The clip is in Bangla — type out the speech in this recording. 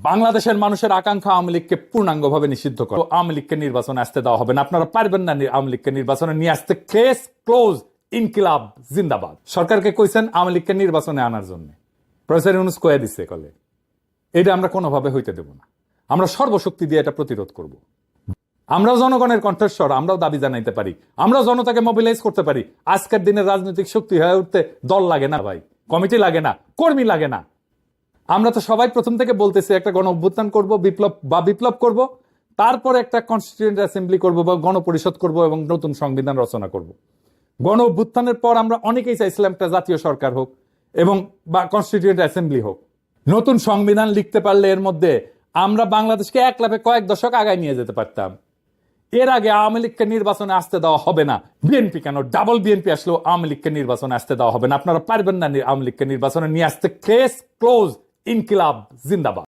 বাংলাদেশের মানুষের আকাঙ্ক্ষা আওয়ামী লীগকে পূর্ণাঙ্গভাবে নিষিদ্ধ করো। আওয়ামী লীগকে নির্বাচনে আসতে দেওয়া হবে না। আপনারা পারবেন না আওয়ামী লীগকে নির্বাচনে নিয়ে আসতে। কেস ক্লোজ, ইনকিলাব, জিন্দাবাদ। সরকারকে কইছেন আওয়ামী লীগকে নির্বাচনে আনার জন্য। প্রফেসর ইউনুস কয়ে দিচ্ছে কলে। এটা আমরা কোনোভাবে হইতে দেব না। আমরা সর্বশক্তি দিয়ে এটা প্রতিরোধ করব। আমরাও জনগণের কণ্ঠস্বর, আমরাও দাবি জানাইতে পারি। আমরাও জনতাকে মোবিলাইজ করতে পারি। আজকের দিনের রাজনৈতিক শক্তি হয়ে উঠতে দল লাগে না ভাই। কমিটি লাগে না, কর্মী লাগে না। আমরা তো সবাই প্রথম থেকে বলতেছি, একটা গণ অভ্যুত্থান করব, বিপ্লব বা বিপ্লব করব, তারপরে একটা কনস্টিটিউয়েন্ট অ্যাসেম্বলি করব বা গণপরিষদ করব এবং নতুন সংবিধান রচনা করব। গণ অভ্যুত্থানের পর আমরা অনেকেই চাইছিলাম একটা জাতীয় সরকার হোক এবং বা কনস্টিটিউয়েন্ট অ্যাসেম্বলি হোক। নতুন সংবিধান লিখতে পারলে এর মধ্যে আমরা বাংলাদেশকে এক লাভে কয়েক দশক আগায় নিয়ে যেতে পারতাম। এর আগে আওয়ামী লীগকে নির্বাচনে আসতে দেওয়া হবে না। বিএনপি কেন? ডাবল বিএনপি আসলেও আওয়ামী লীগকে নির্বাচনে আসতে দেওয়া হবে না। আপনারা পারবেন না আওয়ামী লীগকে নির্বাচনে নিয়ে আসতে। কেস ক্লোজ ইনকিলাব জিন্দাবাদ।